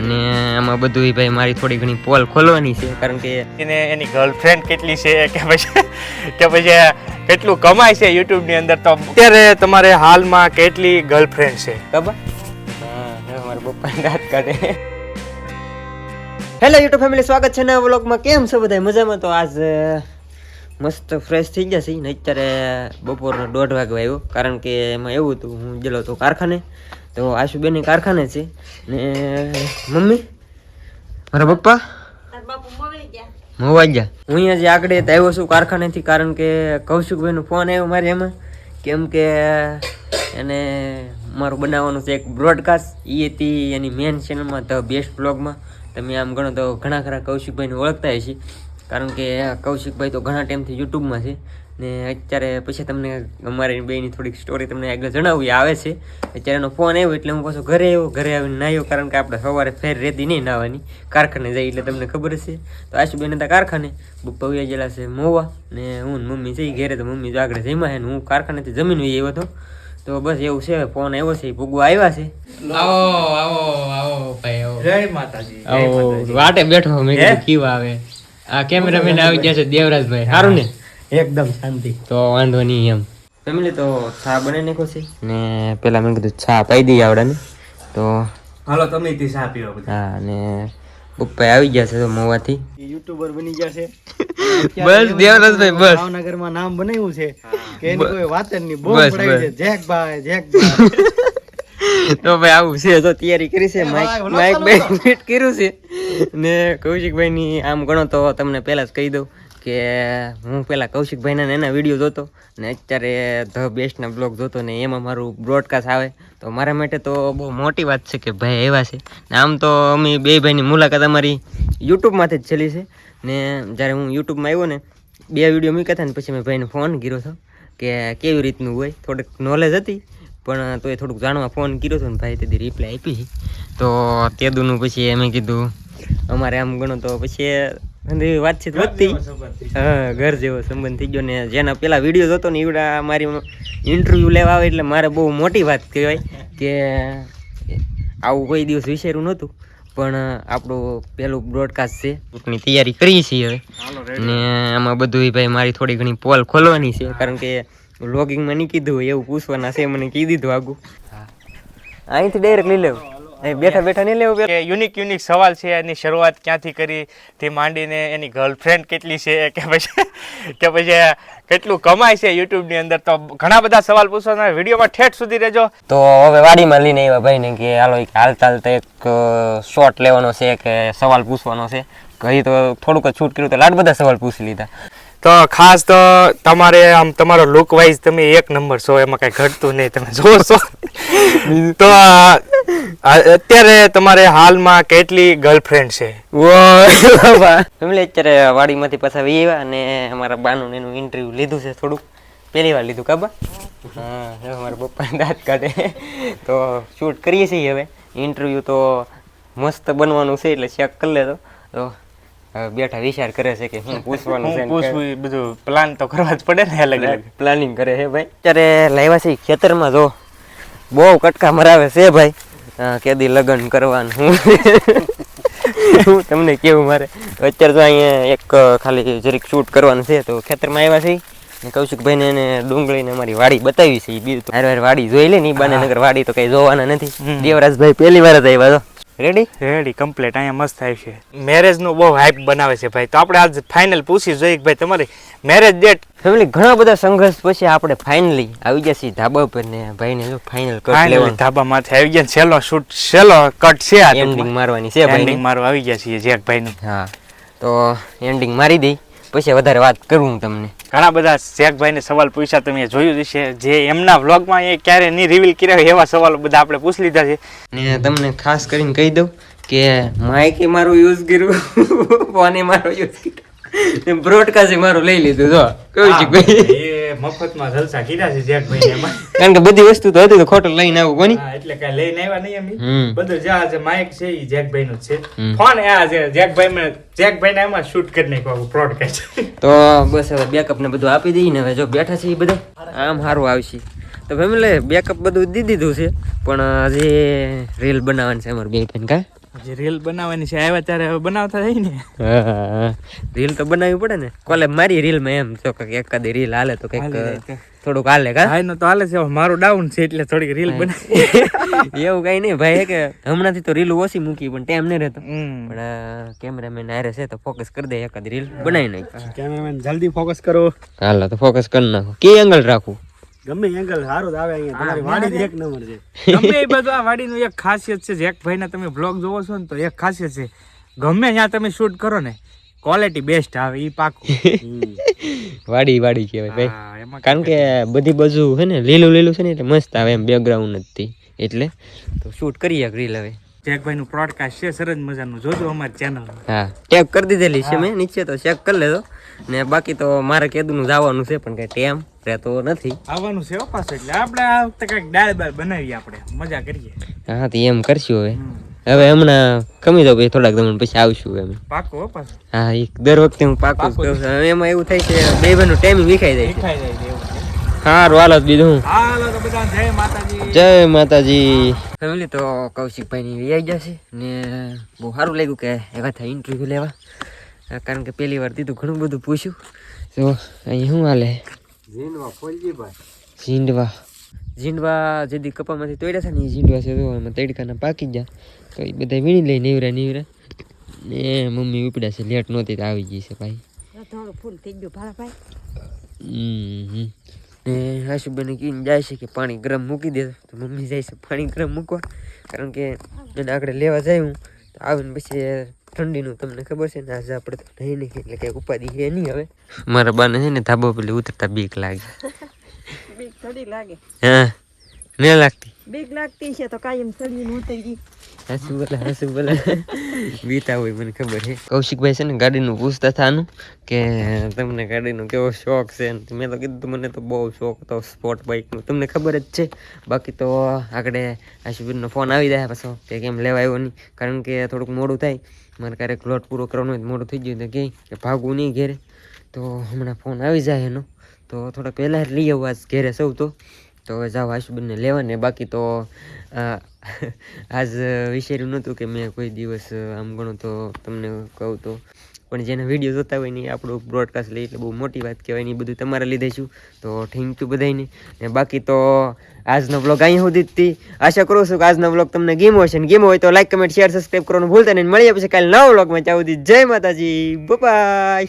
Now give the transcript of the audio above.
ને આમાં બધું ભાઈ મારી થોડી ઘણી પોલ ખોલવાની છે કારણ કે એને એની ગર્લફ્રેન્ડ કેટલી છે કે પછી કે પછી કેટલું કમાય છે યુટ્યુબની અંદર તો અત્યારે તમારે હાલમાં કેટલી ગર્લફ્રેન્ડ છે? ખબર? હા મારા પપ્પા દાંત કાઢે હેલો યુટ્યુબ ફેમિલી સ્વાગત છે નવા વ્લોગમાં. કેમ છો બધા? મજામાં? તો આજ મસ્ત ફ્રેશ થઈ ગયા છે. ને અત્યારે બપોરનો દોઢ વાગે આવ્યો કારણ કે એમાં એવું હતું હું ગયેલો હતો કારખાને. તો આશુબેન કારખાને છે. ને મમ્મી? મારા પપ્પા? મોવાઈ ગયા. હું અહીંયા જે આગળ આવ્યો છું કારખાનેથી કારણ કે કૌશિકભાઈનો ફોન આવ્યો મારે એમાં કેમ કે એને મારું બનાવવાનું છે એક બ્રોડકાસ્ટ એ હતી એની મેન ચેનલમાં ધ બેસ્ટ બ્લોગમાં તમે આમ ગણો તો ઘણા ખરા કૌશિકભાઈને ઓળખતા હશે. કારણ કે કૌશિકભાઈ તો ઘણા ટાઈમથી યુટ્યુબમાં છે. ને અત્યારે પછી તમને અમારી બેની થોડીક સ્ટોરી તમને આગળ જણાવવી આવે છે. અત્યારે એનો ફોન આવ્યો એટલે હું પાછો ઘરે આવ્યો. ઘરે આવીને નાહ્યો કારણ કે આપણે સવારે ફેર રેતી નહીં નાહવાની કારખાને જઈ એટલે તમને ખબર જ છે તો આશુબેન હતા કારખાને. પપ્પા વયા ગયેલા છે મોવા. ને હું મમ્મી જઈ ઘેરે તો મમ્મી તો આગળ જમ્યા છે હું કારખાનેથી જમીન વહી આવ્યો હતો. તો બસ એવું છે ફોન આવ્યો છે ભૂગવા આવ્યા છે. આવો આવો આવો ભાઈ આવો. જય માતાજી આવો વાટે બેઠો મેં કીધું કીવા આવે. આ કેમેરામેન આવી ગયા છે દેવરાજભાઈ. સારું ને? એકદમ શાંતિ. તો વાંધો નહીં એમ. ફેમિલી તો છા બની નાખો છે? ને પેલા મેં કીધું છા પાઈ દઈએ આવડાને. તો હાલો તમે તે ચા પીવો હા ને પપ્પા આવી ગયા છે તો મોવાથી. યુટ્યુબર બની ગયા છે. બસ દેવરાજભાઈ બસ. ભાવનગરમાં નામ બનાવ્યું છે કે એની કોઈ વાત જ નહીં. બહુ પડાવી છે. જેક ભાઈ જેક તો ભાઈ આવું છે તો તૈયારી કરી છે. માઇક માઇક બે ફિટ કર્યું છે. ને કૌશિકભાઈ ની આમ ગણો તો તમને પહેલા જ કહી દઉં. કે હું પહેલાં કૌશિકભાઈના એના વીડિયો જોતો ને અત્યારે ધ બેસ્ટના બ્લોગ જોતો ને એમાં મારું બ્રોડકાસ્ટ આવે. તો મારા માટે તો બહુ મોટી વાત છે કે ભાઈ એવા છે. ને આમ તો અમે બે ભાઈની મુલાકાત અમારી યુટ્યુબમાંથી જ છેલ્લી છે. ને જ્યારે હું યુટ્યુબમાં આવ્યો ને, બે વીડિયો મૂક્યા હતા ને પછી મેં ભાઈને ફોન કર્યો હતો કે કેવી રીતનું હોય. થોડીક નોલેજ હતી, પણ તો એ થોડુંક જાણવા ફોન કર્યો હતો ને ભાઈ તેથી રિપ્લાય આપી. તો તે દુનું પછી એમ કીધું, અમારે આમ ગણો તો પછી વાતચીત વધતી. હા ઘર જેવો સંબંધ થઈ ગયો ને જેના પેલા વીડિયો જોતો ને એવડા મારી ઇન્ટરવ્યૂ લેવા આવે એટલે મારે બહુ મોટી વાત કહેવાય કે આવું કોઈ દિવસ વિચાર્યું નહોતું. પણ આપણું પેલું બ્રોડકાસ્ટ છે ચૂંટણી તૈયારી કરી છીએ હવે. ને આમાં બધું ભાઈ મારી થોડી ઘણી પોલ ખોલવાની છે કારણ કે લોગિંગમાં નહીં કીધું હોય એવું પૂછવાના છે મને કહી દીધું આગું. અહીંથી ડાયરેક્ટ લઈ લેવું. બેઠા બેઠા નહીં લેવું કે યુનિક યુનિક સવાલ છે એની શરૂઆત ક્યાંથી કરી થી માંડીને એની ગર્લફ્રેન્ડ કેટલી છે કે પછી કે પછી કેટલું કમાય છે યુટ્યુબની અંદર તો ઘણા બધા સવાલ પૂછવાના વિડીયોમાં ઠેઠ સુધી રહેજો. તો હવે વાડીમાં લઈને આવ્યા ભાઈને કે હાલો એક હાલતા હાલતા એક શોટ લેવાનો છે કે સવાલ પૂછવાનો છે. કહી તો થોડુંક જ છૂટ કર્યું તો લાડ બધા સવાલ પૂછી લીધા. તો ખાસ તો તમારે આમ તમારો લુક વાઇઝ તમે એક નંબર છો એમાં કાંઈ ઘટતું નહીં તમે જોશો. તો અત્યારે તમારે હાલમાં કેટલી ગર્લફ્રેન્ડ છે? ફેમિલી અત્યારે વાડીમાંથી પાછા વી આવ્યા અને અમારા બાનું એનું ઇન્ટરવ્યુ લીધું છે થોડુંક. પહેલી વાર લીધું કાબા હા અમારા મારા પપ્પા દાંત કાઢે. તો શૂટ કરીએ છીએ હવે. ઇન્ટરવ્યુ તો મસ્ત બનવાનું છે એટલે ચેક કરી લેતો તો બેઠા વિચાર કરે છે કે હું પૂછવાનું છે પૂછવું બધું પ્લાન તો કરવા જ પડે ને અલગ અલગ. પ્લાનિંગ કરે છે ભાઈ. અત્યારે લાવ્યા છે ખેતરમાં જો. બહુ કટકા મરાવે છે ભાઈ. કેદી લગ્ન કરવાનું. હું તમને કેવું મારે અત્યારે તો અહીંયા એક ખાલી જરીક શૂટ કરવાનું છે તો ખેતરમાં આવ્યા છે ને કૌશિકભાઈ ને એને ડુંગળીને અમારી વાડી બતાવી છે બીજું હારે વાડી જોઈ લે ને બાને નગર વાડી તો કઈ જોવાના નથી. દેવરાજભાઈ પહેલી વાર જ આવ્યા તો રેડી રેડી કમ્પ્લીટ અહીંયા મસ્ત થાય છે. મેરેજનું બહુ હાઈપ બનાવે છે ભાઈ. તો આપણે આજ ફાઇનલ પૂછી જોઈએ કે ભાઈ તમારી મેરેજ ડેટ ફેમિલી ઘણા બધા સંઘર્ષ પછી આપણે ફાઇનલી આવી ગયા છીએ ધાબા પર ને ભાઈ ને ફાઇનલ કટ લેવાનું. ધાબા માથે આવી ગયા છેલ્લો શૂટ છેલ્લો કટ છે આ એન્ડિંગ મારવાની છે ભાઈ એન્ડિંગ મારવા આવી ગયા છીએ જેક ભાઈ હા. તો એન્ડિંગ મારી દઈ. પછી વધારે વાત કરું હું તમને. ઘણા બધા શેખભાઈને ને સવાલ પૂછ્યા તમે જોયું છે જે એમના વ્લોગમાં એ ક્યારે નહીં રિવીલ કર્યા હોય એવા સવાલો બધા આપણે પૂછી લીધા છે. ને તમને ખાસ કરીને કહી દઉં કે માઇકે મારો યુઝ કર્યું ફોને મારો યુઝ કર્યો. બ્રોડકાસ્ટ મારું લઈ લીધું જો. કૌશિકભાઈ ભાઈ મફતમાં જલસા કીધા છે જેકભાઈ ભાઈ એમાં. કારણ કે બધી વસ્તુ તો હતી તો ખોટું લઈને આવું કોની? એટલે કઈ લઈને આવ્યા નહીં એમ બધું જે આ જે માઇક છે એ જેકભાઈ નું છે. ફોન એ આ છે જેકભાઈ માં જેકભાઈ ને એમાં શૂટ કરી નાખ્યું બ્રોડકાસ્ટ તો બસ હવે બેકઅપ ને બધું આપી દઈએ ને હવે જો બેઠા છે એ બધા. આમ સારું આવશે. તો ફેમિલી બેકઅપ બધું દીધી દીધું છે પણ હજી રીલ બનાવવાની છે અમારું બે ભાઈ કા જે રીલ બનાવવાની છે આવ્યા ત્યારે હવે બનાવતા થઈ ને. રીલ તો બનાવવી પડે ને. કોલે મારી રીલમાં એમ તો કંઈક એકાદી રીલ હાલે તો કંઈક. થોડુંક હાલે કા? ભાઈ નો તો હાલે છે મારું ડાઉન છે એટલે થોડીક રીલ બનાવી. એવું કઈ નહીં ભાઈ કે કે હમણાંથી તો રીલ ઓછી મૂકી પણ ટાઈમ નહીં રહેતો. પણ કેમેરામેન આરે છે તો ફોકસ કરી દે એકાદ રીલ બનાવી નાખી. કેમેરામેન જલ્દી ફોકસ કરો. હાલો તો ફોકસ કરી નાખો. કે એંગલ રાખવું ગમે એંગલ સારું જ આવે અહીંયા. તમારી વાડી જ એક નંબર છે. ગમે એ બધું આ વાડીનું એક ખાસિયત છે. જે એક ભાઈના તમે બ્લોગ જોવો છો ને તો એક ખાસિયત છે. ગમે ત્યાં તમે શૂટ કરો ને ક્વોલિટી બેસ્ટ આવે ઈ પાકું. વાડી વાડી કહેવાય ભાઈ. કારણ કે બધી બાજુ છે ને લીલું લીલું છે ને એટલે મસ્ત આવે એમ બેકગ્રાઉન્ડ નથી એટલે તો શૂટ કરીએ રીલ હવે. જેકભાઈ નું પ્રોડકાસ્ટ છે સરસ મજાનું. જોજો અમારી ચેનલ હા ટેપ કરી દીધેલી છે મેં નીચે તો ચેક કરી લેજો. ને બાકી તો મારે કેદુનું જવાનું છે પણ કઈ ટેમ. રહેતો નથી. આવવાનું છે હો એટલે. આપણે આ વખતે કંઈક દાળ બાળ બનાવીએ આપણે. મજા કરીએ. હા તો એમ કરશું હવે. હવે હમણાં કમી દો ભાઈ થોડાક દમણ પછી આવશું એમ. પાકો હો હા એક દર વખતે હું પાકો જ કહું છું. એમાં એવું થાય છે બે ભાઈનું ટાઈમિંગ વિખાઈ જાય છે છે છે. સારું હાલો બીજું હું. હાલો તો બધા જય માતાજી. જય માતાજી. ફેમિલી તો કૌશિકભાઈ ની આવી જશે. ને બહુ સારું લાગ્યું કે એવા થાય ઇન્ટરવ્યુ લેવા. કારણ કે પહેલી વાર દીધું ઘણું બધું પૂછ્યું. તો અહીં શું હાલે? જીનવા ફોલજીભાઈ ઝીંડવા. ઝીંડવા જે દી કપામાંથી તોડ્યા છે ને એ જીંડવા છે તો એમાં તડકાના પાકી ગયા. તો એ બધા વીણી લઈ નેવરા નેવરા ને મમ્મી ઉપડ્યા છે લેટ નહોતી તો આવી ગઈ છે ભાઈ. થોડું ફૂલ થઈ ગયું ભાડા ભાઈ. હમ ને હાસુબેન કીને જાય છે કે પાણી ગરમ મૂકી દે. તો મમ્મી જાય છે પાણી ગરમ મૂકવા. કારણ કે એને આગળ લેવા જાય હું. તો આવીને પછી ઠંડીનું તમને ખબર છે ને આજે આપણે તો નહીં નહીં એટલે કંઈક ઉપાધિ છે નહીં હવે. મારા બાને છે ને ધાબો પેલી ઉતરતા બીક લાગે. બીક થોડી લાગે. હા ન લાગતી? બીક લાગતી છે તો કાયમ ચડીને ઉતરી હસું બોલે હસું બોલે વીતા હોય મને ખબર છે કૌશિકભાઈ છે ને ગાડીનું પૂછતા થાનું કે તમને ગાડીનો કેવો શોખ છે મેં તો કીધું મને તો બહુ શોખ હતો સ્પોર્ટ બાઇકનો તમને ખબર જ છે. બાકી તો આગળ આશુબીરનો ફોન આવી જાય પાછો કે કેમ લેવા આવ્યો નહીં. કારણ કે થોડુંક મોડું થાય. મારે ક્યારેક લોટ પૂરો કરવાનો હોય મોડું થઈ ગયું તો કે ભાગવું નહીં ઘેરે. તો હમણાં ફોન આવી જાય એનો. તો થોડા પહેલાં જ લઈ આવું આજ ઘેરે સૌ તો. તો હવે જાઓ આશુબેનને લેવાને. બાકી તો આજ વિચાર્યું નહોતું કે મેં કોઈ દિવસ આમ ગણો તો તમને કહું તો. પણ જેના વીડિયો જોતા હોય ને આપણું બ્રોડકાસ્ટ લઈ એટલે બહુ મોટી વાત કહેવાય ને બધું તમારા લીધે છું. તો થેન્ક યુ બધાને ને બાકી તો આજનો બ્લોગ અહીંયા સુધી હતી. આશા કરું છું કે આજનો બ્લોગ તમને ગેમો હશે. ને ગેમો હોય તો લાઈક કમેન્ટ શેર સબસ્ક્રાઈબ કરવાનું ભૂલતા નહીં. મળીએ પછી કાલે નવા બ્લોગમાં સુધી જય માતાજી. બાય